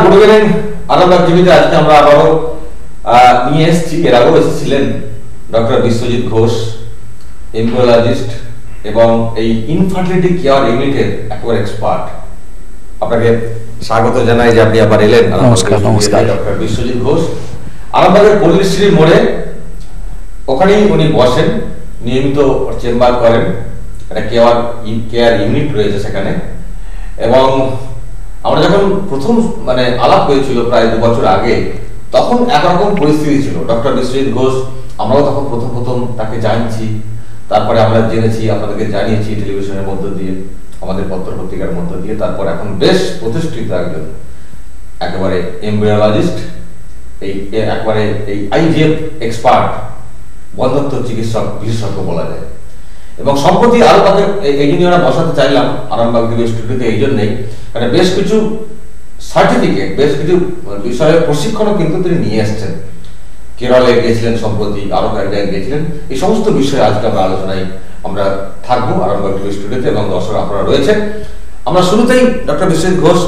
Good evening আনন্দ টিভিতে আজকে আমরা আবারও নিয়ে এসেছি। এর আগেও এসেছিলেন ডক্টর বিশ্বজিৎ ঘোষ এবং এই ইনফার্টিলিটি কেয়ার ইউনিটের একেবারে এক্সপার্ট। আপনাকে স্বাগত জানাই যে আপনি আবার এলেন। নমস্কার, নমস্কার। ডক্টর বিশ্বজিৎ ঘোষ। আরামবাগের পল্লীশ্রীর মোড়ে ওখানেই উনি বসেন নিয়মিত চেম্বার করেন। একটা কেয়ার কেয়ার ইউনিট রয়েছে সেখানে। এবং আমরা যখন প্রথম মানে আলাপ হয়েছিল প্রায় দু বছর আগে, তখন একরকম পরিস্থিতি ছিল। ডক্টর বিশ্বজিৎ ঘোষ, আমরাও তখন প্রথম প্রথম তাকে জানছি। তারপরে আমরা জেনেছি, আপনাদেরকে জানিয়েছি টেলিভিশনের মধ্য দিয়ে, আমাদের পত্র পত্রিকার মধ্য দিয়ে। তারপর এখন বেশ প্রতিষ্ঠিত একজন, একেবারে এমব্রিওলজিস্ট, এই একবারে এই আইজিএফ এক্সপার্ট বন্ধত্ব চিকিৎসক, বিশেষজ্ঞ বলা যায়। এবং সম্প্রতি আরও তাদের এই- আমরা বসাতে চাইলাম, আরামবাগ স্টুডিওতে এই জন্যই কারণ বেশ কিছু সার্টিফিকেট বেশ কিছু বিষয়ে প্রশিক্ষণও কিন্তু তিনি নিয়ে এসেছেন। কেরলে গিয়েছিলেন সম্প্রতি আরও জায়গায় গিয়েছিলেন। এই সমস্ত বিষয়ে আজকে আমরা আলোচনায় আমরা থাকব আরামবাগ টিভি স্টুডিওতে এবং দর্শক আপনারা রয়েছেন। আমরা শুরুতেই ডক্টর বিশ্বজিৎ ঘোষ,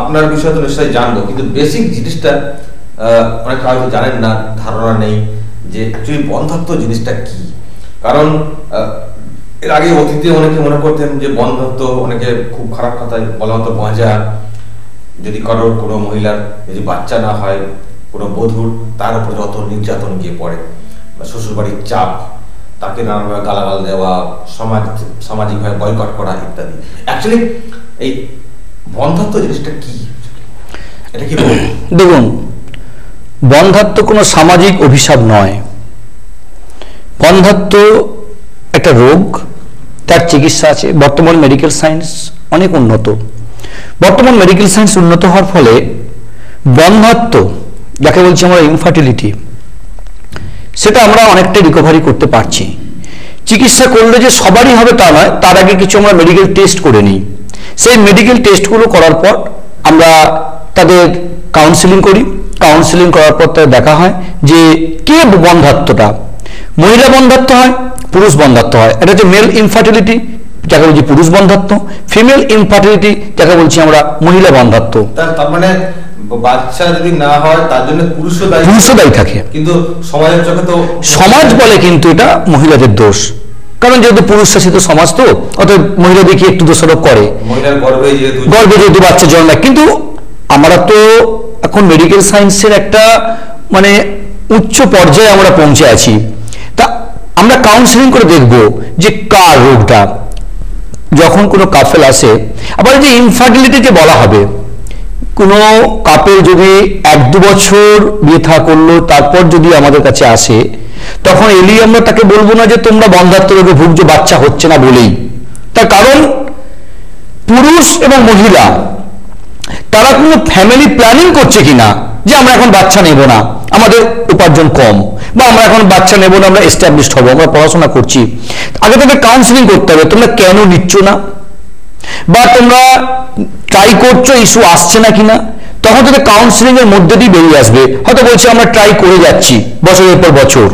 আপনার বিষয়ে তো নিশ্চয়ই জানব, কিন্তু বেসিক জিনিসটা অনেক হয়তো জানেন না, ধারণা নেই যে বন্ধাত্ম জিনিসটা কি? কারণ এর আগে অতীতে অনেকে মনে করতেন যে বন্ধাত্ব অনেকে খুব খারাপ কথায় বলা হতো বাঁজা যদি কারোর কোনো মহিলার যদি বাচ্চা না হয়, কোনো বধূর, তার উপরে যত নির্যাতন গিয়ে পড়ে, বা শ্বশুরবাড়ির চাপ, তাকে নানানভাবে গালাগাল দেওয়া, সমাজ সামাজিকভাবে বয়কট করা ইত্যাদি। অ্যাকচুয়ালি এই বন্ধত্ব জিনিসটা কি? এটা কি দেখুন বন্ধাত্ম কোনো সামাজিক অভিশাপ নয়। বন্ধাত্ম একটা রোগ তার চিকিৎসা আছে। বর্তমান মেডিকেল সায়েন্স অনেক উন্নত। বর্তমান মেডিকেল সায়েন্স উন্নত হওয়ার ফলে বন্ধাত্ম যাকে বলছি আমরা ইনফার্টিলিটি সেটা আমরা অনেকটাই রিকভারি করতে পারছি। চিকিৎসা করলে যে সবারই হবে তা নয়, তার আগে কিছু আমরা মেডিকেল টেস্ট করে নিই। সেই মেডিকেল টেস্টগুলো করার পর আমরা তাদের কাউন্সিলিং করি। কাউন্সিলিং করার পর তাদের দেখা হয় যে কে বন্ধাত্মটা মহিলা বন্ধাত্ম হয় পুরুষ বন্ধাত্ম হয়। এটা হচ্ছে মেল ইনফার্টিলিটি যাকে বলছি পুরুষ বন্ধাত্ম। ফিমেল ইনফার্টিলিটি যাকে বলছি আমরা মহিলা বন্ধাত্ম। তার মানে বাচ্চা যদি না হয় তার জন্য পুরুষও দায়ী পুরুষও দায়ী থাকে। কিন্তু সমাজের চোখে তো সমাজ বলে কিন্তু এটা মহিলাদের দোষ। কারণ যেহেতু পুরুষ শাসিত সমাজ তো অতএব মহিলাদেরকে একটু দোষারোপ করে? গর্ভে যেহেতু বাচ্চা জন্মায়। কিন্তু আমরা তো এখন মেডিকেল সায়েন্সের একটা মানে উচ্চ পর্যায়ে আমরা পৌঁছে আছি। আমরা কাউন্সিলিং করে দেখব যে কার রোগটা। যখন কোনো কাফেল আসে, আবার যে ইনফার্টিলিটি যে বলা হবে, কোনো কাপেল যদি এক দু বছর বিয়ে থা করল, তারপর যদি আমাদের কাছে আসে, তখন এলি আমরা তাকে বলব না যে তোমরা বন্ধাত্ম রোগে ভুগছো, বাচ্চা হচ্ছে না বলেই। তার কারণ, পুরুষ এবং মহিলা, তারা কোনো ফ্যামিলি প্ল্যানিং করছে কিনা? যে আমরা এখন বাচ্চা নেব না, আমাদের উপার্জন কম, বা আমরা এখন বাচ্চা নেব না, আমরা এস্টাবলিশড হব, আমরা পড়াশোনা করছি। আগে তাদের কাউন্সিলিং করতে হবে, তোমরা কেন নিচ্ছ না? বা তোমরা ট্রাই করছ ইস্যু আসছে না কিনা? তখন তাদের কাউন্সিলিং এর মধ্যে দিয়ে বেরিয়ে আসবে। হয়তো বলছে, আমরা ট্রাই করে যাচ্ছি, বছরের পর বছর।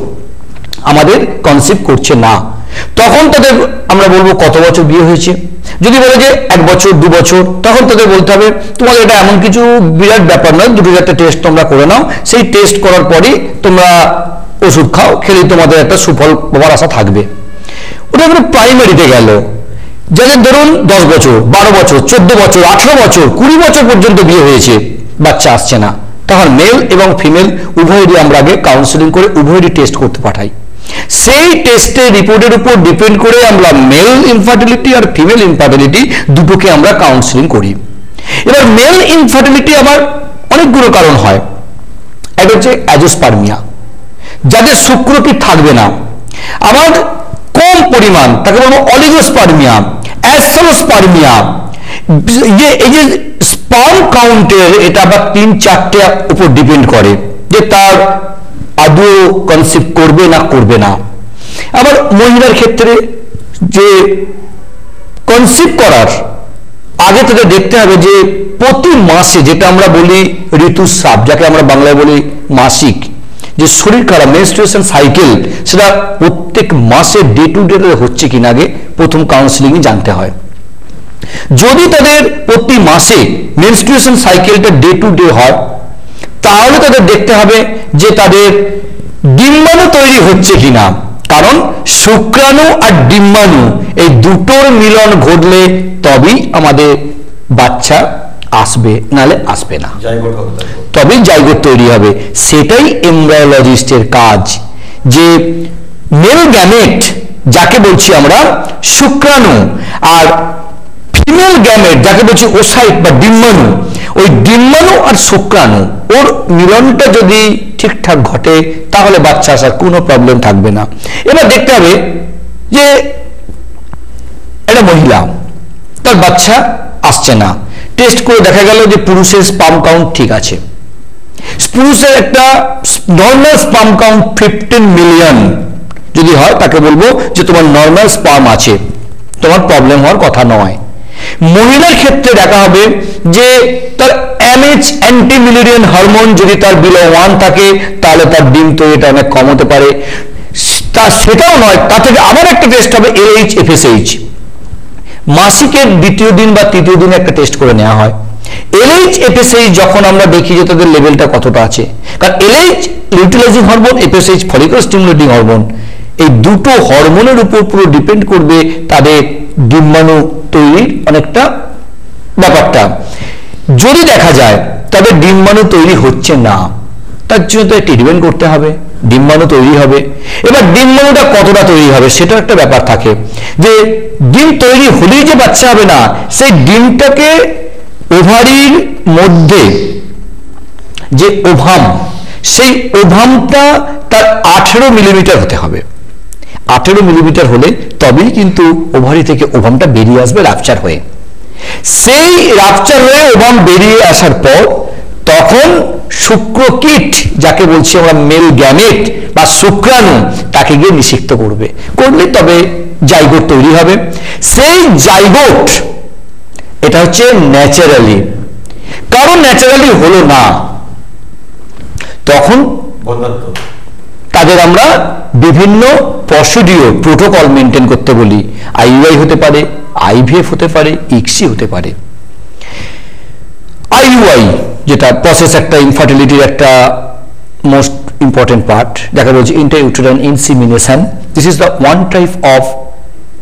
আমাদের কনসেপ্ট করছে না। তখন তাদের, আমরা বলব, কত বছর বিয়ে হয়েছে? যদি বলে যে এক বছর, দু বছর, তখন তাদের বলতে হবে, তোমাদের এটা এমন কিছু বিরাট ব্যাপার নয়, দুটো একটা টেস্ট তোমরা করে নাও। সেই টেস্ট করার পরই তোমরা ওষুধ খাও খেলে তোমাদের একটা সুফল পাওয়ার আশা থাকবে। ওটা কোনো প্রাইমারিতে গেল। যাদের ধরুন দশ বছর, বারো বছর, চোদ্দ বছর, আঠেরো বছর, কুড়ি বছর পর্যন্ত বিয়ে হয়েছে, বাচ্চা আসছে না। তখন মেল এবং ফিমেল উভয়েরই আমরা আগে কাউন্সিলিং করে উভয়েরই টেস্ট করতে পাঠাই। সেই টেস্টের রিপোর্টের উপর ডিপেন্ড করে আমরা মেল ইনফার্টিলিটি আর ফিমেল ইনফার্টিলিটি দুটোকে আমরা কাউন্সিলিং করি। এবার মেল ইনফার্টিলিটি আবার অনেকগুলো কারণ হয়। একটা হচ্ছে অ্যাজোস্পার্মিয়া, যাদের শুক্রটি থাকবে না। আবার কম পরিমাণ, তাকে বলব অলিগোস্পার্মিয়া অ্যাসোস্পার্মিয়া যে এই যে স্পার্ম কাউন্টের এটা আবার তিন চারটে উপর ডিপেন্ড করে যে তার আদৌ কনসেপ্ট করবে না করবে না। আবার মহিলার ক্ষেত্রে যে কনসেপ্ট করার, আগে থেকে দেখতে হবে যে প্রতি মাসে যেটা আমরা বলি ঋতুস্রাব, যাকে আমরা বাংলায় বলি মাসিক, যে শরীর খারাপ মেনস্ট্রুয়েশন সাইকেল সেটা প্রত্যেক মাসে ডে টু ডে হচ্ছে কিনা আগে প্রথম কাউন্সিলিংয়ে জানতে হয়। যদি তাদের প্রতি মাসে মেনস্ট্রুয়েশন সাইকেলটা ডে টু ডে হয়, তাহলে তাদের দেখতে হবে যে তাদের ডিম্বাণু তৈরি হচ্ছে কিনা। কারণ শুক্রাণু আর ডিম্বাণু এই দুটোর মিলন ঘটলে তবেই আমাদের বাচ্চা আসবে নালে আসবে না। জায়গোট তবেই জাইগোট তৈরি হবে। সেটাই এমব্রায়োলজিস্টের কাজ। যে মেল গ্যামেট যাকে বলছি আমরা শুক্রাণু আর ফিমেল গ্যামেট যাকে বলছি ওসাইট বা ডিম্বাণু ওই ডিম্বাণু আর শুক্রাণু, ওর মিলনটা যদি ঠিকঠাক ঘটে, তাহলে বাচ্চা আসার কোনো প্রবলেম থাকবে না। এবার দেখতে হবে যে একটা মহিলা, তার বাচ্চা আসছে না। টেস্ট করে দেখা গেল যে পুরুষের স্পাম কাউন্ট ঠিক আছে। পুরুষের একটা normal sperm count fifteen million যদি হয়, তাকে বলব যে তোমার নর্মাল স্পাম আছে। তোমার প্রবলেম হওয়ার কথা নয়। মহিলার ক্ষেত্রে দেখা হবে যে তার এমএচ অ্যান্টি মিলিরিয়ান হরমোন যদি তার বিলো ওয়ান থাকে, তাহলে তার ডিম তৈরিটা অনেক কম হতে পারে। তা সেটাও নয় তা থেকে আবার একটা টেস্ট হবে এলএইচ এফএসএইচ মাসিকের দ্বিতীয় দিন বা তৃতীয় দিনে একটা টেস্ট করে নেওয়া হয়। এলএইচ এফএসএইচ যখন আমরা দেখি যে তাদের লেভেলটা কতটা আছে, কারণ LH luteinizing hormone FSH follicle stimulating hormone এই দুটো হরমোনের উপর পুরো ডিপেন্ড করবে তাদের ডিম্বাণু তৈরির অনেকটা ব্যাপারটা। যদি দেখা যায় তাদের ডিম্বাণু তৈরি হচ্ছে না। তার জন্য তো ট্রিটমেন্ট করতে হবে, ডিম্বাণু তৈরি হবে। এবার ডিম্বাণুটা কতটা তৈরি হবে সেটা একটা ব্যাপার থাকে। যে ডিম তৈরি হলেই যে বাচ্চা হবে না, সেই ডিমটাকে ওভারির মধ্যে যে ওভাম, সেই ওভামটা তার আঠেরো মিলিমিটার হতে হবে। আঠেরো মিলিমিটার হলে তবেই কিন্তু ওভারি থেকে ওভামটা বেরিয়ে আসবে রাপচার হয়ে। সেই রাপচার হয়ে ওভাম বেরিয়ে আসার পর তখন শুক্রকীট যাকে বলছি আমরা মেল গ্যামেট বা শুক্রাণু, তাকে গিয়ে নিষিক্ত করবে। করলে তবে জাইগোট তৈরি হবে। সেই জাইগোট, এটা হচ্ছে ন্যাচারালি। কারণ ন্যাচারালি হলো না। তখন তাদের আমরা বিভিন্ন প্রসিডিওর প্রোটোকল মেনটেন করতে বলি। আইইউআই হতে পারে আইভিএফ হতে পারে ইক্সি হতে পারে। আইইউআই যেটা প্রসেস একটা ইনফার্টিলিটির একটা মোস্ট ইম্পর্টেন্ট পার্ট দেখা বলছে intrauterine insemination this is the one type of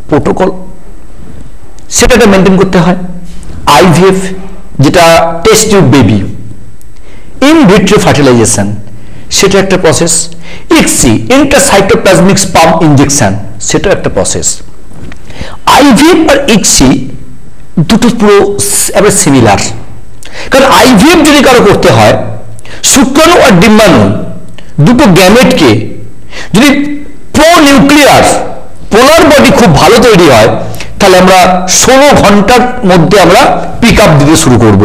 protocol সেটাকে মেনটেন করতে হয়। আইভিএফ যেটা test tube baby in vitro fertilisation সেটা একটা process ICSI intracytoplasmic sperm injection সেটা একটা প্রসেস আইভিএফ আর ইক্সি দুটো পুরো এবার সিমিলার কারণ আইভিএফ যদি কারও করতে হয়, শুক্রাণু আর ডিম্বাণু দুটো গ্যামেটকে যদি প্রো নিউক্লিয়ার পোলার বডি খুব ভালো তৈরি হয়, তাহলে আমরা ষোলো ঘণ্টার মধ্যে আমরা পিক আপ দিতে শুরু করব।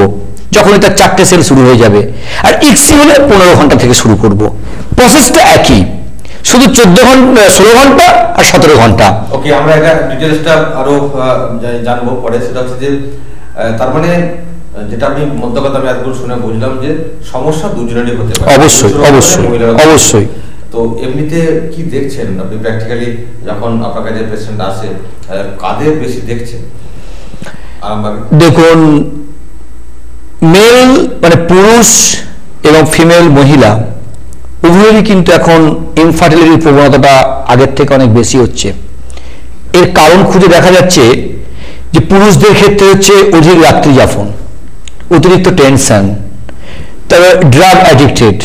যখন এটা চারটে সেল শুরু হয়ে যাবে। আর ইক্সি হলে পনেরো ঘণ্টা থেকে শুরু করব। প্রসেসটা একই। শুধু চোদ্দ ঘণ্টা ষোলো ঘণ্টা আর সতেরো ঘণ্টা। ওকে আমরা এটা ডিটেলসটা আরও জানব পরে। সেটা হচ্ছে যে তার মানে যেটা আমি মধ্য কথা আমি এতগুলো শুনে বুঝলাম যে সমস্যা দুজনেরই হতে পারে। অবশ্যই অবশ্যই অবশ্যই। তো এমনিতে কি দেখছেন? আপনি প্র্যাকটিক্যালি যখন আপনার কাছে পেশেন্ট আসে কাদের বেশি দেখছেন? দেখুন মেল মানে পুরুষ এবং ফিমেল মহিলা উভয়েরই কিন্তু এখন ইনফার্টিলিটির প্রবণতাটা আগের থেকে অনেক বেশি হচ্ছে। এর কারণ খুঁজে দেখা যাচ্ছে যে পুরুষদের ক্ষেত্রে হচ্ছে অধিক রাত্রি যাপন, অতিরিক্ত টেনশন তবে ড্রাগ অ্যাডিক্টেড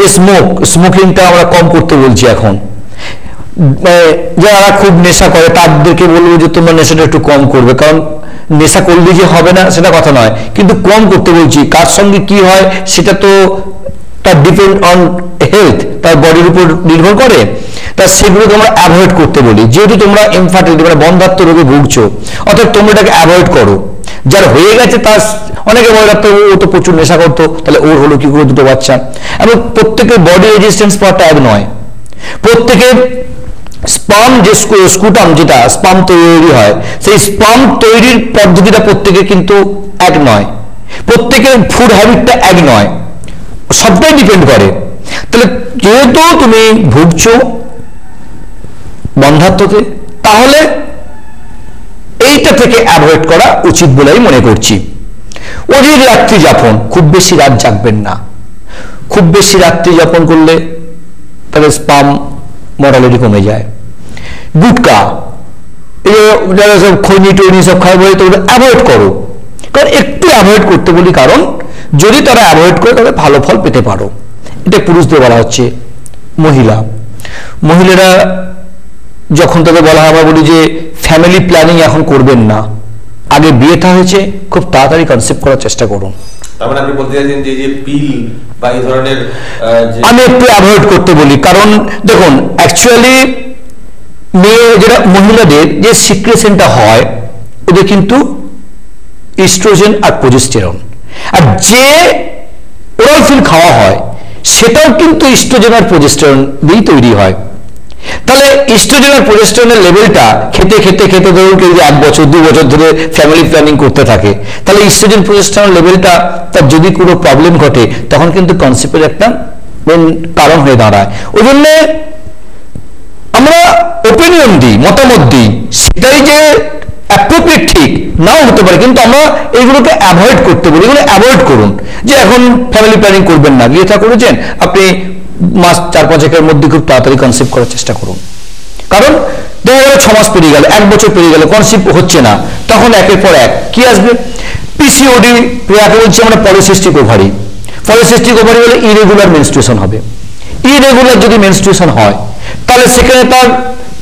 এই স্মোক স্মোকিংটা আমরা কম করতে বলছি এখন। মানে যারা খুব নেশা করে তাদেরকে বলব যে তোমরা নেশাটা একটু কম করবে, কারণ নেশা করলে যে হবে না সেটা কথা নয়। কিন্তু কম করতে বলছি, কার সঙ্গে কি হয় সেটা তো তার ডিপেন্ড অন হেলথ তার বডির উপর নির্ভর করে তা সেগুলোকে আমরা অ্যাভয়েড করতে বলি। যেহেতু তোমরা ইনফার্টিলিটি মানে বন্ধাত্ম রোগে ভুগছো অর্থাৎ তোমরা এটাকে অ্যাভয়েড করো। যার হয়ে গেছে, তার অনেকে মনে রাখতো ও তো প্রচুর নেশা করতো, তাহলে ওর হলো কি করে দুটো বাচ্চা? এবং প্রত্যেকের বডি রেজিস্ট্যান্স পাওয়ারটা এক নয়। প্রত্যেকের স্পাম যে স্কুটাম যেটা স্পাম তৈরি হয়, সেই স্পাম তৈরির পদ্ধতিটা প্রত্যেকের কিন্তু এক নয়। প্রত্যেকের ফুড হ্যাবিটটা এক নয়। সবটাই ডিপেন্ড করে। তাহলে যেহেতু তুমি ভুগছো বন্ধাত্মতে তাহলে এইটা থেকে অ্যাভয়েড করা উচিত বলেই মনে করছি। অধিক রাত্রি যাপন, খুব বেশি রাত জাগবেন না। খুব বেশি রাত্রি যাপন করলে তাহলে স্পাম মরালিটি কমে যায়। গুটকা, এই যারা সব খৈনি টৈনি সব খায় বলে, তো ওটা অ্যাভয়েড করো। কারণ একটু অ্যাভয়েড করতে বলি কারণ যদি তারা অ্যাভয়েড করে তাহলে ভালো ফল পেতে পারো। এটা পুরুষদের বলা হচ্ছে মহিলা। মহিলারা যখন তাদের বলা হয় আমরা বলি যে ফ্যামিলি প্ল্যানিং এখন করবেন না। আগে বিয়েটা হয়েছে খুব তাড়াতাড়ি কনসেপ্ট করার চেষ্টা করুন। মানে আপনি বলতে চাইছেন যে যে পিল বা এই ধরনের আমি একটু অ্যাভয়েড করতে বলি কারণ দেখুন অ্যাকচুয়ালি মেয়ে যেটা মহিলাদের যে সিক্রেশনটা হয় ওদের কিন্তু ইস্ট্রোজেন আর প্রোজেস্টেরন। আর যে ওরাল ফিল খাওয়া হয়, সেটাও কিন্তু ইস্ট্রোজেন আর প্রোজেস্টেরন দিয়েই তৈরি হয়। তাহলে ইস্ট্রোজেন আর প্রোজেস্টেরনের লেভেলটা খেতে খেতে খেতে ধরুন কেউ এক বছর, দু বছর ধরে ফ্যামিলি প্ল্যানিং করতে থাকে, তাহলে ইস্ট্রোজেন প্রোজেস্টেরন লেভেলটা, তার যদি কোনো প্রবলেম ঘটে, তখন কিন্তু কনসেপ্টের একটা কারণ হয়ে দাঁড়ায়। ওই জন্যে আমরা ওপিনিয়ন দিই, মতামত দিই। সেটাই যে অ্যাপ্রোপ্রিয়েট ঠিক, নাও হতে পারে, কিন্তু আমরা এইগুলোকে অ্যাভয়েড করতে বলি, এগুলো অ্যাভয়েড করুন। যে এখন ফ্যামিলি প্ল্যানিং করবেন না বিয়ে থা করেছেন আপনি মাস চার পাঁচেকের মধ্যে খুব তাড়াতাড়ি কনসেপ্ট করার চেষ্টা করুন। কারণ দেখা গেল ছ মাস পেরিয়ে গেল, এক বছর পেরিয়ে গেল কনসেপ্ট হচ্ছে না। তখন একের পর এক, কি আসবে? পিসিওডি যাকে বলছি আমরা পলিসিস্টিক ওভারি পলিসিস্টিক ওভারি হলে ইরেগুলার মেনস্ট্রুয়েশন হবে। ইরেগুলার যদি মেনস্ট্রুয়েশন হয়, তাহলে সেখানে তার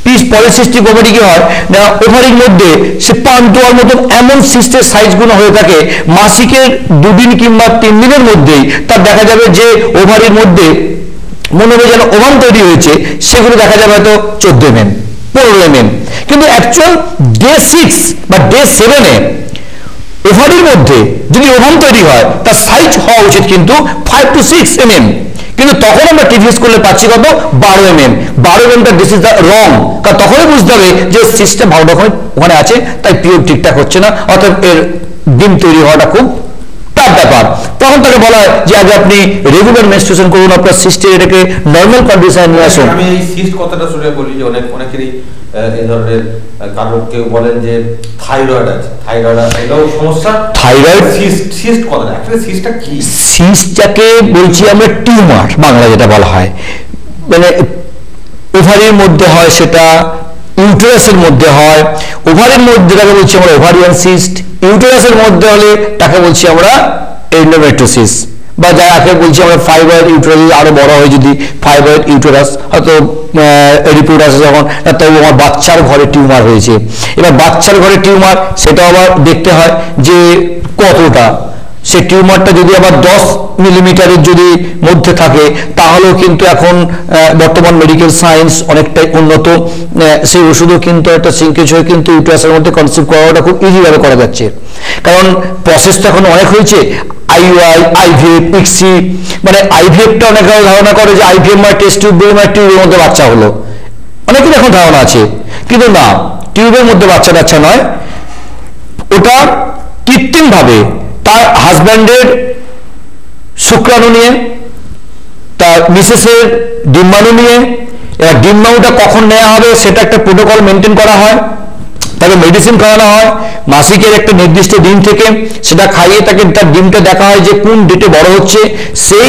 পিস পলিসিস্টিক ওভারি কি হয়? না ওভারির মধ্যে সে পান্টুয়ার মতন এমন সিস্টের সাইজগুলো হয়ে থাকে, মাসিকের দুদিন কিংবা তিন দিনের মধ্যেই তার দেখা যাবে যে ওভারির মধ্যে মনে হবে যেন ওভান তৈরি হয়েছে, সেগুলো দেখা যাবে হয়তো চোদ্দ এম এম পনেরো এম এম কিন্তু অ্যাকচুয়াল ডে সিক্স বা ডে সেভেনে ওভারের মধ্যে যদি ওভান তৈরি হয়, তার সাইজ হওয়া উচিত কিন্তু five to six M M কিন্তু তখন আমরা টিভিএস করলে পাচ্ছি কত? বারো এম এম বারো এম এমটা দিস ইজ দ্য রং কারণ তখনই বুঝতে হবে যে সিস্টেম ভালো রকম ওখানে আছে, তাই পিওর ঠিকঠাক হচ্ছে না। অর্থাৎ এর ডিম তৈরি হওয়াটা খুব ব্যাপার তখন তাকে বলা হয় যে আগে আপনি রেগুলার মেনস্ট্রুয়েশন করুন আপনার সিস্টে এটাকে নর্মাল কন্ডিশনে নিয়ে আসুন। আমি এই সিস্ট কথাটা শুনে বলি যে অনেক অনেকেরই এই ধরনের আহ, কারও কেউ বলেন যে থাইরয়েড আছে। থাইরয়েড আছে এটাও সমস্যা। থাইরয়েড? সিস্ট সিস্ট কথাটা। অ্যাকচুয়ালি সিস্টটা কি? সিস্ট যাকে বলছি আমরা টিউমার বাংলা যেটা বলা হয়। মানে ওভারির মধ্যে হয় সেটা ইউটেরাসের মধ্যে হয়। ওভারির মধ্যে তাকে বলছি আমরা ওভারিয়ান সিস্ট ইউটেরাসের মধ্যে হলে তাকে বলছি আমরা এন্ডোমেট্রোসিস বা যারা আগে বলছি আমরা ফাইবার ইউটোরাস আরও বড় হয় যদি ফাইবার ইউটোরাস হয়তো রিপোর্ট আসে যখন তাই আমার বাচ্চার ঘরে টিউমার হয়েছে। এবার বাচ্চার ঘরে টিউমার সেটা আবার দেখতে হয় যে কতটা। সে টিউমারটা যদি আবার দশ মিলিমিটারের যদি মধ্যে থাকে, তাহলেও কিন্তু এখন বর্তমান মেডিকেল সায়েন্স অনেকটাই উন্নত। সেই ওষুধও কিন্তু একটা সিঙ্কেজ হয়ে কিন্তু ইউটারাসের মধ্যে কনসেপ্ট করাটা খুব ইজিভাবে করা যাচ্ছে। কারণ প্রসেস তো এখন অনেক হয়েছে। আইইআই আইভিএফ পিক্সি মানে আইভিএফটা অনেক ধারণা করে যে আইভিএফ মানে টেস্ট টিউব মানে টিউবের মধ্যে বাচ্চা হলো। অনেকের এখন ধারণা আছে। কিন্তু না টিউবের মধ্যে বাচ্চা বাচ্চা নয়। ওটা কৃত্রিম ভাবে তার হাজব্যান্ডের শুক্রাণু নিয়ে, তার মিসেসের ডিম্বাণু নিয়ে, এবার ডিম্বাণুটা কখন নেওয়া হবে সেটা একটা প্রোটোকল মেনটেন করা হয়। তাকে মেডিসিন খাওয়ানো হয়। মাসিকের একটা নির্দিষ্ট দিন থেকে সেটা খাইয়ে তাকে তার ডিমটা দেখা হয় যে কোন ডেটে বড় হচ্ছে। সেই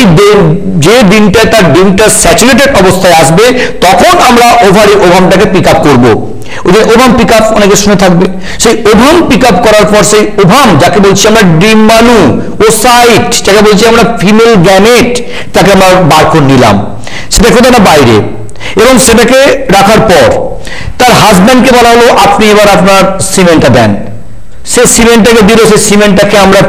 যে দিনটায় তার ডিমটা স্যাচুরেটেড অবস্থায় আসবে, তখন আমরা ওভারি ওভামটাকে পিক আপ করব যে ওভাম পিক আপ অনেকে শুনে থাকবে। সেই ওভাম পিক আপ করার পর সেই ওভাম যাকে বলছি আমরা ডিম্বাণু ও সাইট যাকে বলছি আমরা ফিমেল গ্যামেট তাকে আমরা বার করে নিলাম। সেটা কোথাও না বাইরে। এবং সেটাকে রাখার পর তার হাজব্যান্ডকে বলা হলো, আপনি এবার আপনার সিমেন্টটা দেন। সে সিমেন্টটাকে দিল সেই সিমেন্টটাকে আমরা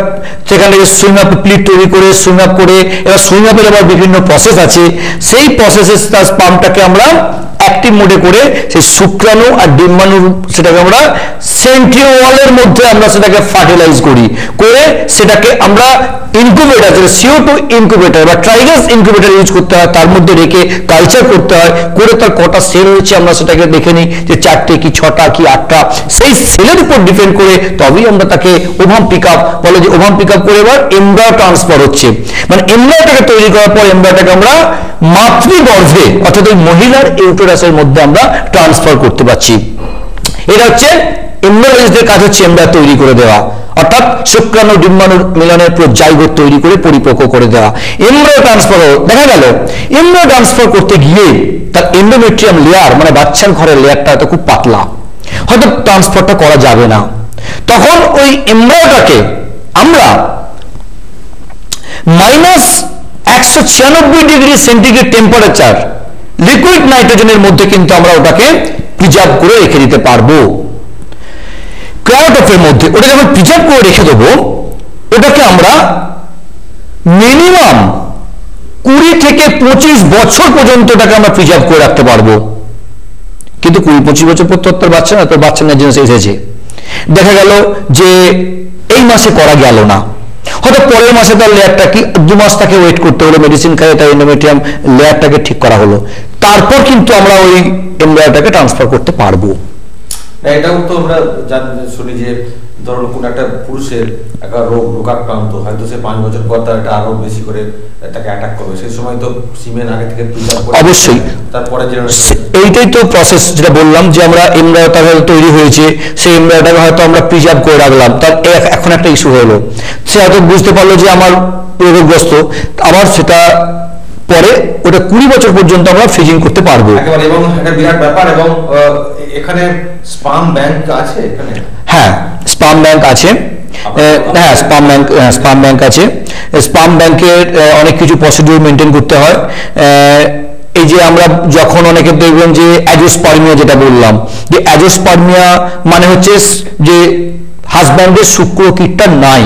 সেখান থেকে সুইম আপ প্লিট তৈরি করে সুইম আপ করে, এবার সুইম আপের আবার বিভিন্ন প্রসেস আছে। সেই প্রসেসে তার পাম্পটাকে আমরা অ্যাক্টিভ মোডে করে সেই শুক্রাণু আর ডিম্বাণু সেটাকে আমরা সেন্ট্রিওয়ালের মধ্যে আমরা সেটাকে ফার্টিলাইজ করি। করে সেটাকে আমরা ইনকিউবেটার, যেটা সিও টু ইনকিউবেটার বা ট্রাইগাস ইনকিউবেটার ইউজ করতে হয়, তার মধ্যে রেখে কালচার করতে হয়। করে তার কটা সেল হয়েছে আমরা সেটাকে দেখে নিই যে চারটে কি, ছটা কি, আটটা। সেই সেলের উপর ডিপেন্ড করে তবেই আমরা তাকে ওভাম পিক আপ বলে যে ওভাম পিক আপ করে এবার এমব্রায় ট্রান্সফার হচ্ছে। মানে এমব্রায়টাকে তৈরি করার পর এমব্রায়টাকে আমরা মাতৃগর্ভে, অর্থাৎ ওই মহিলার ইউটেরাসের মধ্যে আমরা ট্রান্সফার করতে পারছি। এটা হচ্ছে এমব্রয়ডারিস্টদের কাজ হচ্ছে এমব্রয় তৈরি করে দেওয়া। অর্থাৎ শুক্রাণু, ডিম্বাণু মিলনের পুরো জাইগোট তৈরি করে পরিপক্ক করে দেওয়া। এমব্রয় ট্রান্সফার দেখা গেল এমব্রয় ট্রান্সফার করতে গিয়ে তার এন্ডোমেট্রিয়াম লেয়ার মানে বাচ্চার ঘরের লেয়ারটা হয়তো খুব পাতলা। হয়তো ট্রান্সফারটা করা যাবে না। তখন ওই এমব্রয়টাকে আমরা মাইনাস একশো ছিয়ানব্বই ডিগ্রি সেন্টিগ্রেড টেম্পারেচার লিকুইড নাইট্রোজেনের মধ্যে কিন্তু আমরা ওটাকে প্রিজার্ভ করে রেখে দিতে পারব। ক্রায়োটপের মধ্যে ওটা যখন প্রিজার্ভ করে রেখে দেবো। ওটাকে আমরা মিনিমাম কুড়ি থেকে পঁচিশ বছর পর্যন্ত ওটাকে আমরা প্রিজার্ভ করে রাখতে পারব। কিন্তু কুড়ি পঁচিশ বছর পর তো তোর বাচ্চা না, তোর বাচ্চা না জিনিস এসেছে। দেখা গেল যে এই মাসে করা গেল না। হয়তো পরের মাসে তার লেয়ারটা কি, দু মাস তাকে ওয়েট করতে হলো মেডিসিন খাইয়ে তার এন্ডোমেট্রিয়াম লেয়ারটাকে ঠিক করা হলো। তারপর কিন্তু আমরা ওই এমব্রয়টাকে ট্রান্সফার করতে পারব। এটাও তো আমরা জানি শুনি যে ধরুন কোন একটা পুরুষের একটা রোগ রোগাক্রান্ত হয়তো সে পাঁচ বছর পর তার এটা আরও বেশি করে তাকে অ্যাটাক করবে। সেই সময় তো সিমেন আগে থেকে প্রিজার্ভ করে অবশ্যই। তারপরে এইটাই তো প্রসেস যেটা বললাম যে আমরা এমব্রয়টা তৈরি হয়েছে সেই এমব্রয়টাকে হয়তো আমরা প্রিজার্ভ করে রাখলাম। তার এখন একটা ইস্যু হলো। সে হয়তো বুঝতে পারল যে আমার রোগগ্রস্ত আবার সেটা পরে ওটা কুড়ি বছর পর্যন্ত আমরা ফ্রিজিং করতে পারব। এবং একটা বিরাট ব্যাপার এবং এখানে স্পাম ব্যাংক আছে এখানে? হ্যাঁ। স্পাম ব্যাংক আছে। হ্যাঁ স্পাম ব্যাংক স্পাম ব্যাংক আছে। স্পাম ব্যাংকের অনেক কিছু প্রসিডিউর মেনটেন করতে হয়। এই যে আমরা যখন অনেকে দেখবেন যে অ্যাজোস্পার্মিয়া যেটা বললাম যে অ্যাজোস্পার্মিয়া মানে হচ্ছে যে হাজব্যান্ডের শুক্র কিটটা নাই।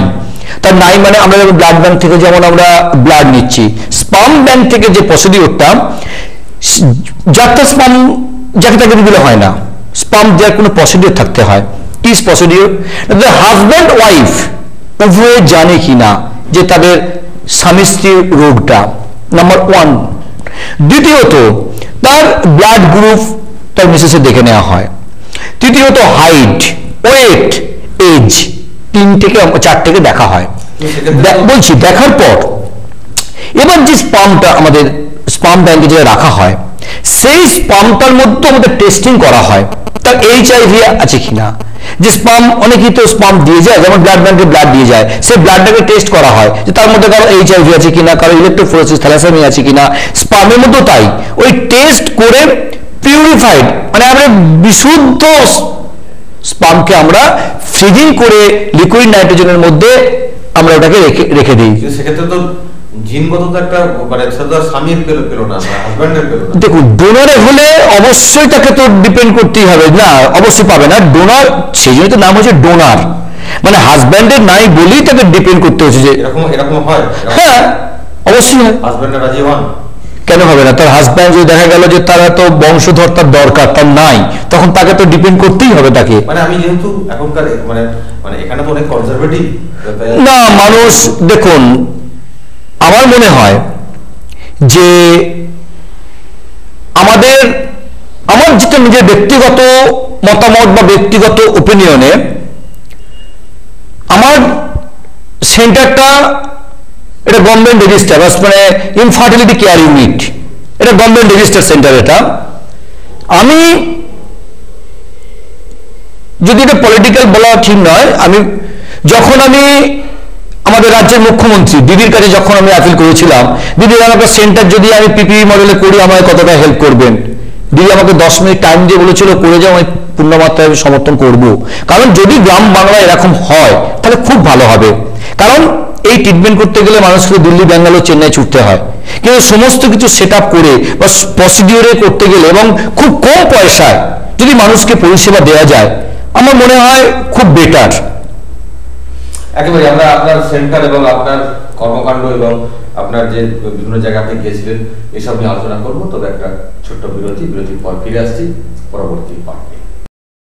তার নাই মানে আমরা ব্লাড ব্যাংক থেকে যেমন আমরা ব্লাড নিচ্ছি। স্পাম ব্যাংক থেকে যে প্রসিডিউরটা যাত্রা স্পাম যাকে তাকে দিলে হয় না। স্পাম দেওয়ার কোনো প্রসিডিওর থাকতে হয়। কি প্রসিডিওর হাজব্যান্ড ওয়াইফ উভয়ে জানে কি না যে তাদের স্বামী স্ত্রীর রোগটা? নাম্বার ওয়ান দ্বিতীয়ত, তার ব্লাড গ্রুপ তার মিসেসে দেখে নেওয়া হয়। তৃতীয়ত হাইট ওয়েট এজ তিন থেকে, চার থেকে দেখা হয়। বলছি, দেখার পর, এবার যে স্পামটা আমাদের স্পাম ব্যাংকে যেটা রাখা হয়, সেই স্পামটার মধ্যে আমাদের টেস্টিং করা হয়, তার এইচআইভি আছে কিনা? যে স্পাম অনেকেই তো স্পাম দিয়ে যায়, যেমন ব্লাড ব্যাংকে ব্লাড দিয়ে যায়। সেই ব্লাডটাকে টেস্ট করা হয় যে তার মধ্যে কারও এইচ এইচআইভি আছে কিনা, কারও ইলেকট্রোফোরোসিস থ্যালাসেমি আছে কিনা। স্পামের মধ্যেও তাই। ওই টেস্ট করে পিউরিফাইড মানে আমরা বিশুদ্ধ স্পামকে আমরা ফ্রিজিং করে লিকুইড নাইট্রোজেনের মধ্যে আমরা ওটাকে রেখে রেখে দিই। সেক্ষেত্রে তো মানে দেখুন ডোনারে হলে অবশ্যই তাকে তো ডিপেন্ড করতেই হবে না অবশ্যই পাবে না। ডোনার সেই জন্য তো নাম হচ্ছে ডোনার মানে হাজব্যান্ডের নাই বলেই তাকে ডিপেন্ড করতে হচ্ছে যে এরকম এরকম হয়? হ্যাঁ অবশ্যই হয়। হাজব্যান্ডের রাজি হন? কেন হবে না? তার হাজব্যান্ড যদি দেখা গেল যে তার তো বংশধর তার দরকার তার নাই তখন তাকে তো ডিপেন্ড করতেই হবে তাকে। মানে আমি যেহেতু এখনকার মানে মানে এখানে তো অনেক কনজারভেটিভ না মানুষ দেখুন আমার মনে হয় যে আমাদের, আমার যেটা নিজের ব্যক্তিগত মতামত বা ব্যক্তিগত ওপিনিয়নে আমার সেন্টারটা এটা গভর্নমেন্ট রেজিস্টার মানে ইনফার্টিলিটি কেয়ার ইউনিট এটা গভর্নমেন্ট রেজিস্টার সেন্টার এটা। আমি যদি এটা পলিটিক্যাল বলা ঠিক নয়, আমি যখন আমি আমাদের রাজ্যের মুখ্যমন্ত্রী, দিদির কাছে যখন আমি আপিল করেছিলাম, দিদি আমাকে সেন্টার যদি আমি পিপিই মডেলে করি, আমায় কতটা হেল্প করবেন? দিদি আমাকে দশ মিনিট টাইম দিয়ে বলেছিল, করে যাও, আমি পূর্ণমাত্রায় আমি সমর্থন করব। কারণ যদি গ্রাম বাংলায় এরকম হয়, তাহলে খুব ভালো হবে। কারণ এই ট্রিটমেন্ট করতে গেলে মানুষকে দিল্লি, ব্যাঙ্গালোর, চেন্নাই ছুটতে হয়। কিন্তু সমস্ত কিছু সেট করে বা প্রসিডিওরে করতে গেলে এবং খুব কম পয়সায় যদি মানুষকে পরিষেবা দেওয়া যায়, আমার মনে হয় খুব বেটার একেবারে আমরা আপনার সেন্টার এবং আপনার কর্মকাণ্ড এবং আপনার যে বিভিন্ন জায়গা আপনি গিয়েছিলেন, এসব নিয়ে আলোচনা করব। তবে একটা ছোট্ট বিরতি, বিরতির পর ফিরে আসছি, পরবর্তী পার্টে